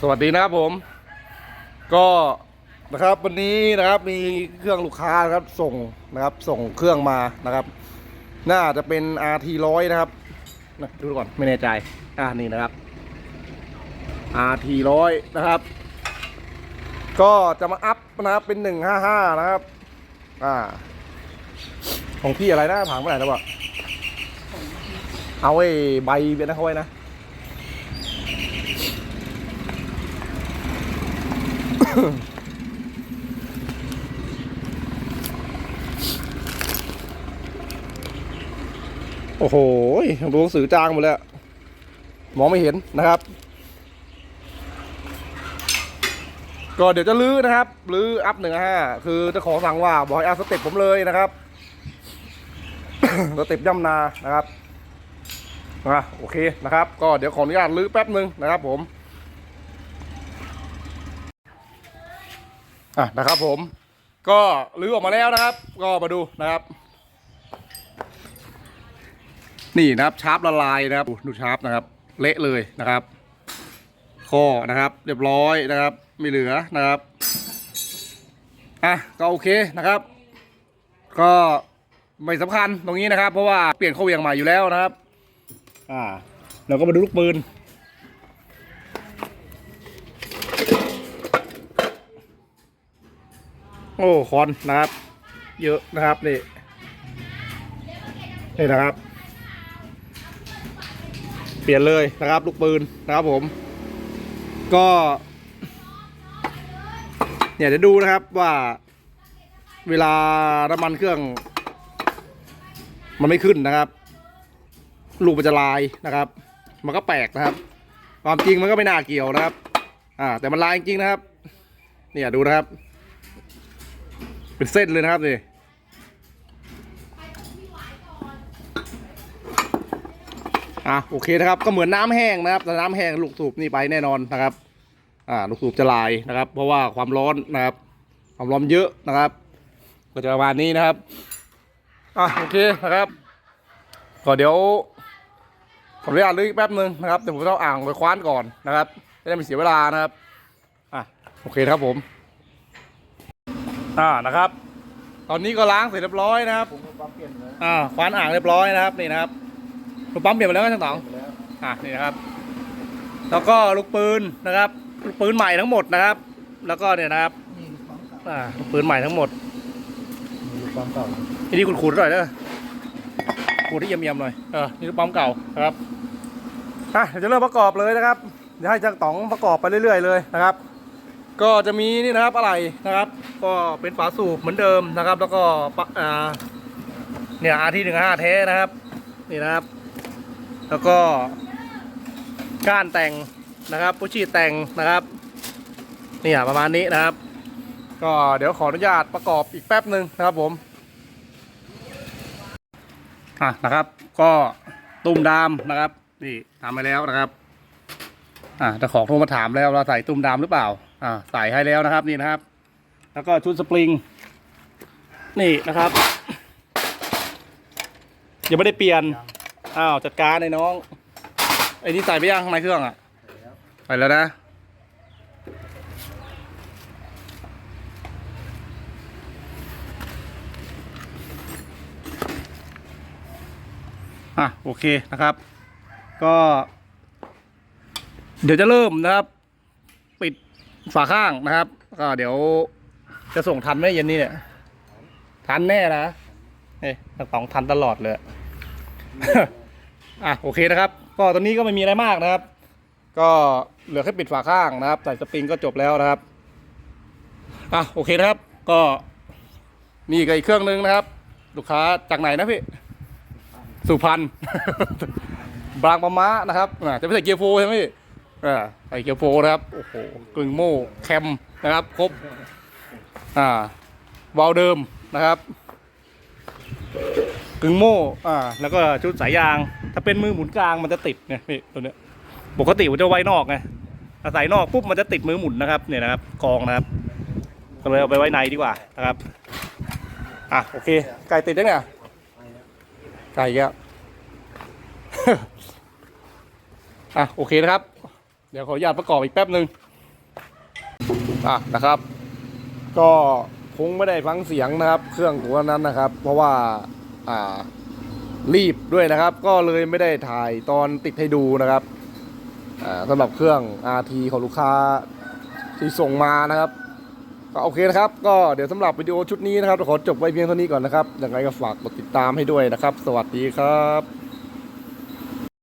สวัสดีนะครับผม ก็นะครับวันนี้นะครับมีเครื่องลูกค้านะครับส่งนะครับส่งเครื่องมานะครับ น่าจะเป็น RT ร้อยนะครับนะดูก่อนไม่แน่ใจอ่านี่นะครับ RT ร้อยนะครับ ก็จะมาอัพนะครับเป็น155นะครับ อ่า ของพี่อะไรนะผังเมื่อไหร่แล้ววะเอาไอ้ใบเบียนนะเขาไว้นะ โอ้โหดูหนังสือจางหมดเลยอะมองไม่เห็นนะครับ ก็เดี๋ยวจะลื้อนะครับลื้ออัพหนึ่งห้าคือจ้าขอสั่งว่าบอกให้เอาสเต็ปผมเลยนะครับสเต็ปย่ำนานะครับอะโอเคนะครับ ก็เดี๋ยวขออนุญาตลื้อแป๊บหนึ่งนะครับผม อะนะครับผม ก็ลื้อออกมาแล้วนะครับ ก็มาดูนะครับ นี่นะครับชาร์ปละลายนะครับดูชาร์ปนะครับ เละเลยนะครับข้อนะครับ เรียบร้อยนะครับ ไม่เหลือนะครับอะก็โอเคนะครับ ก็ไม่สำคัญตรงนี้นะครับ เพราะว่าเปลี่ยนข้อเวียงใหม่อยู่แล้วนะครับ อ่า เราก็มาดูลูกปืน โอ้คอนนะครับ เยอะนะครับนี่นี่นะครับ เปลี่ยนเลยนะครับ ลูกปืนนะครับผม ก็ เนี่ยเดี๋ยวดูนะครับว่า เวลาน้ำมันเครื่อง มันไม่ขึ้นนะครับลูกมันจะลายนะครับ มันก็แปลกนะครับ ความจริงมันก็ไม่น่าเกี่ยวนะครับ อ่า แต่มันลายจริงๆนะครับ เนี่ยดูนะครับ เป็นเส้นเลยนะครับนี่อะโอเคนะครับก็เหมือนน้ำแห้งนะครับแต่น้ำแห้งลูกสูบนี่ไปแน่นอนนะครับ อ่าลูกสูบจะลายนะครับ เพราะว่าความร้อนนะครับ ความร้อนเยอะนะครับ ก็จะประมาณนี้นะครับอะโอเคนะครับก็เดี๋ยวผมอนุญาตลึกแป๊บนึงนะครับเดี๋ยวผมต้องอ่างไปคว้านก่อนนะครับจะได้ไม่เสียเวลานะครับอะโอเคครับผม อ่านะครับ ตอนนี้ก็ล้างเสร็จเรียบร้อยนะครับผมก็ปั๊มเปลี่ยนเลยอ่าคว้านอ่างเรียบร้อยนะครับนี่นะครับลูกปั๊มเปลี่ยนไปแล้วนะช่างต๋องไปแล้วอะนี่นะครับ แล้วก็ลูกปืนนะครับลูกปืนใหม่ทั้งหมดนะครับ แล้วก็เนี่ยนะครับนี่ลูกปั๊มเก่าอ่าลูกปืนใหม่ทั้งหมดนี่ลูกปั๊มเก่าทีนี้คุณขูดหน่อยเด้อขูดที่เยี่ยมๆหน่อยเออนี่ลูกปั๊มเก่านะครับอะเดี๋ยวจะเริ่มประกอบเลยนะครับเดี๋ยวให้ช่างต๋องประกอบไปเรื่อย ๆ เลยนะครับ ก็จะมีนี่นะครับอะไรนะครับ ก็เป็นฝาสูบเหมือนเดิมนะครับ แล้วก็ปอ่าเนี่ยอาที่หนึ่งห้าเทนะครับนี่นะครับ แล้วก็ก้านแต่งนะครับปุชีแต่งนะครับเนี่ยประมาณนี้นะครับ ก็เดี๋ยวขออนุญาตประกอบอีกแป๊บหนึ่งนะครับผมอะนะครับ ก็ตุ้มดามนะครับ นี่ทำไปแล้วนะครับ อ่าจ้าของโทรมาถามแล้วเราใส่ตุ้มดามหรือเปล่า อ่าใส่ให้แล้วนะครับนี่นะครับ แล้วก็ชุดสปริง นี่นะครับยังไม่ได้เปลี่ยนอ้าวจัดการไอ้น้องไอ้นี่ใส่ไปยังข้างในเครื่องอะใส่แล้วนะอะโอเคนะครับ ก็ เดี๋ยวจะเริ่มนะครับ ปิด ฝาข้างนะครับ ก็เดี๋ยวจะส่งทันไหมเย็นนี้เนี่ย ทันแน่นะเอ้ยทั้งสองทันตลอดเลย อะโอเคนะครับ ก็ตอนนี้ก็ไม่มีอะไรมากนะครับ ก็เหลือแค่ปิดฝาข้างนะครับ ใส่สปริงก็จบแล้วนะครับ อะโอเคนะครับ ก็มีอีกเครื่องนึงนะครับ ลูกค้าจากไหนนะพี่ สุพรรณบางปะมะนะครับอ่าจะไม่ใส่เกียร์โฟใช่ไหมพี่ อ่าใส่เกียร์โฟนะครับ โอ้โหกลึงโม่แคมนะครับ ครบ อ่าวาลเดิมนะครับกึ่งโม่อ่าแล้วก็ชุดสายยาง ถ้าเป็นมือหมุนกลางมันจะติดไงพี่ตัวเนี้ยปกติมันจะไว้นอกไงถ้าใส่นอกปุ๊บมันจะติดมือหมุนนะครับเนี่ยนะครับกองนะครับ ก็เลยเอาไปไว้ในดีกว่านะครับอะโอเคไก่ติดยังเนี่ยไก่แก้วอะโอเคนะครับ ดี๋ยวขออนุญาตประกอบอีกแป๊บหนึ่งอะนะครับ ก็คงไม่ได้ฟังเสียงนะครับ เครื่องตัวนั้นนะครับ เพราะว่าอ่ารีบด้วยนะครับ ก็เลยไม่ได้ถ่ายตอนติดให้ดูนะครับอ่าสำหรับเครื่อง RT ของลูกค้าที่ส่งมานะครับก็โอเคนะครับ ก็เดี๋ยวสำหรับวิดีโอชุดนี้นะครับขอจบไว้เพียงเท่านี้ก่อนนะครับยังไงก็ฝากกดติดตามให้ด้วยนะครับ สวัสดีครับ